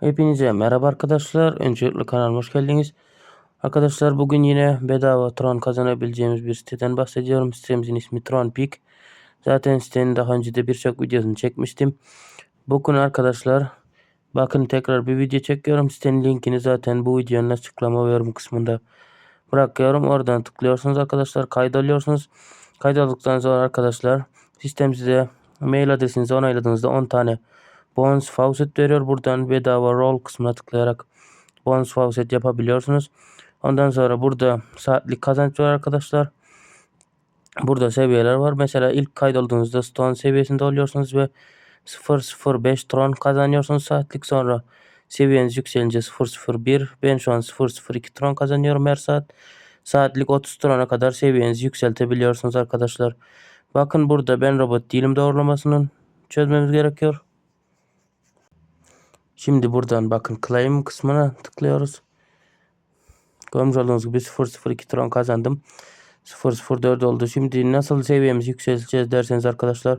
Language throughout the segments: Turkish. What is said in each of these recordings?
Hepinize merhaba arkadaşlar. Öncelikle kanalıma hoş geldiniz. Arkadaşlar bugün yine bedava Tron kazanabileceğimiz bir siteden bahsediyorum. Sitemizin ismi Tron Peak. Zaten sitenin daha önce de birçok videosunu çekmiştim. Bugün arkadaşlar bakın tekrar bir video çekiyorum. Sitenin linkini zaten bu videonun açıklama ve yorum kısmında bırakıyorum. Oradan tıklıyorsunuz arkadaşlar. Kaydoluyorsunuz. Kaydolduktan sonra arkadaşlar sistem size mail adresinizi onayladığınızda 10 tane Bonus Faucet veriyor. Buradan bedava roll kısmına tıklayarak Bonus Faucet yapabiliyorsunuz. Ondan sonra burada saatlik kazanç var arkadaşlar. Burada seviyeler var. Mesela ilk kaydolduğunuzda Stone seviyesinde oluyorsunuz ve 005 Tron kazanıyorsunuz saatlik. Sonra seviyeniz yükselince 001 ben şu an 002 Tron kazanıyorum her saat. Saatlik 30 Tron'a kadar seviyenizi yükseltebiliyorsunuz arkadaşlar. Bakın burada ben robot değilim doğrulamasının çözmemiz gerekiyor. Şimdi buradan bakın claim kısmına tıklıyoruz. Görmüş olduğunuz gibi 002 tron kazandım. 004 oldu. Şimdi nasıl seviyemizi yükselteceğiz derseniz arkadaşlar.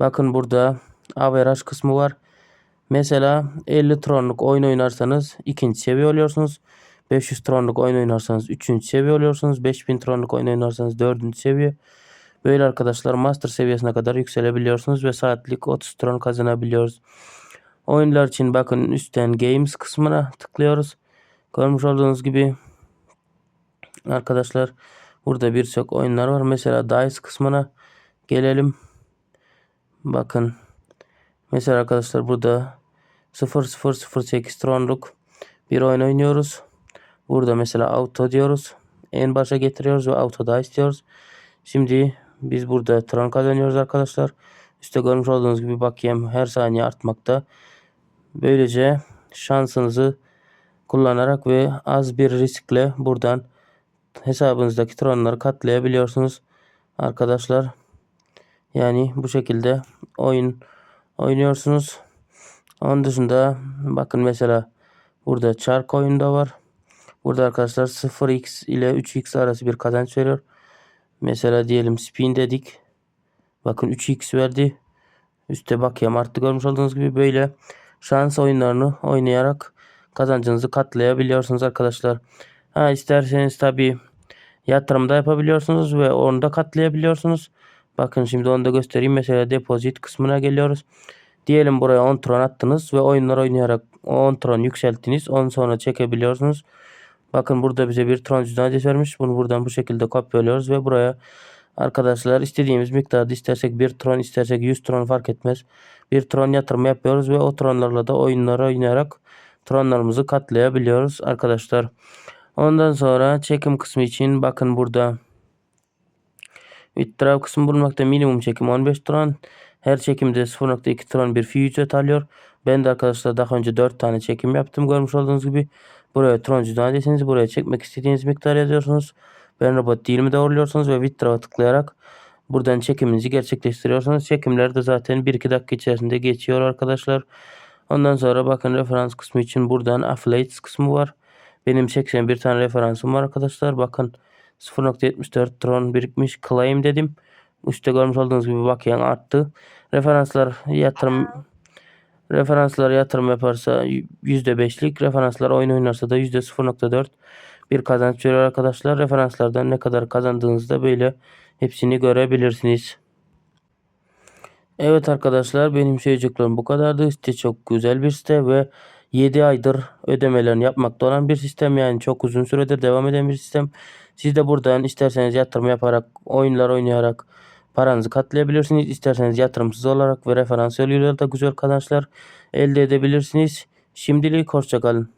Bakın burada average kısmı var. Mesela 50 tronluk oyun oynarsanız ikinci seviye oluyorsunuz. 500 tronluk oyun oynarsanız 3. seviye oluyorsunuz. 5000 tronluk oyun oynarsanız 4. seviye. Böyle arkadaşlar master seviyesine kadar yükselebiliyorsunuz ve saatlik 30 tron kazanabiliyoruz. Oyunlar için bakın üstten games kısmına tıklıyoruz. Görmüş olduğunuz gibi arkadaşlar burada birçok oyunlar var. Mesela dice kısmına gelelim. Bakın mesela arkadaşlar burada 0008 tronluk bir oyun oynuyoruz. Burada mesela auto diyoruz. En başa getiriyoruz ve auto dice diyoruz. Şimdi biz burada tron kazanıyoruz arkadaşlar. İşte görmüş olduğunuz gibi bakayım her saniye artmakta. Böylece şansınızı kullanarak ve az bir riskle buradan hesabınızdaki tronları katlayabiliyorsunuz arkadaşlar. Yani bu şekilde oyun oynuyorsunuz. Onun dışında bakın mesela burada çark oyunda var. Burada arkadaşlar 0x ile 3x arası bir kazanç veriyor. Mesela diyelim spin dedik. Bakın 3x verdi. Üste bakayım arttı görmüş olduğunuz gibi böyle şans oyunlarını oynayarak kazancınızı katlayabiliyorsunuz arkadaşlar. Ha isterseniz tabi yatırım da yapabiliyorsunuz ve onu da katlayabiliyorsunuz. Bakın şimdi onu da göstereyim. Mesela depozit kısmına geliyoruz. Diyelim buraya 10 tron attınız ve oyunlar oynayarak 10 tron yükselttiniz. Onu sonra çekebiliyorsunuz. Bakın burada bize bir tron cüzdan vermiş. Bunu buradan bu şekilde kopyalıyoruz ve buraya Arkadaşlar istediğimiz miktarda istersek 1 tron istersek 100 tron fark etmez. 1 tron yatırım yapıyoruz ve o tronlarla da oyunları oynayarak tronlarımızı katlayabiliyoruz arkadaşlar. Ondan sonra çekim kısmı için bakın burada Withdraw kısmı bulmakta minimum çekim 15 tron. Her çekimde 0.2 tron bir fee ücret alıyor. Ben de arkadaşlar daha önce 4 tane çekim yaptım görmüş olduğunuz gibi. Buraya tron cüzdan deseniz buraya çekmek istediğiniz miktar yazıyorsunuz. Ben robot değilimi doğruluyorsunuz ve Withdraw'a tıklayarak buradan çekiminizi gerçekleştiriyorsunuz. Çekimler de zaten 1-2 dakika içerisinde geçiyor arkadaşlar. Ondan sonra bakın referans kısmı için buradan affiliates kısmı var. Benim 81 tane referansım var arkadaşlar. Bakın 0.74 tron birikmiş. Claim dedim. Üstte görmüş olduğunuz gibi bakın arttı. Referanslar yatırım referanslar yatırım yaparsa %5'lik, referanslar oyun oynarsa da %0.4 bir kazanç veriyor arkadaşlar. Referanslardan ne kadar kazandığınızda böyle hepsini görebilirsiniz. Evet arkadaşlar benim söyleyeceklerim bu kadardı. Site çok güzel bir site ve 7 aydır ödemelerini yapmakta olan bir sistem yani çok uzun süredir devam eden bir sistem. Siz de buradan isterseniz yatırım yaparak oyunlar oynayarak paranızı katlayabilirsiniz. İsterseniz yatırımsız olarak ve referans yoluyla da güzel kazançlar elde edebilirsiniz. Şimdilik hoşçakalın.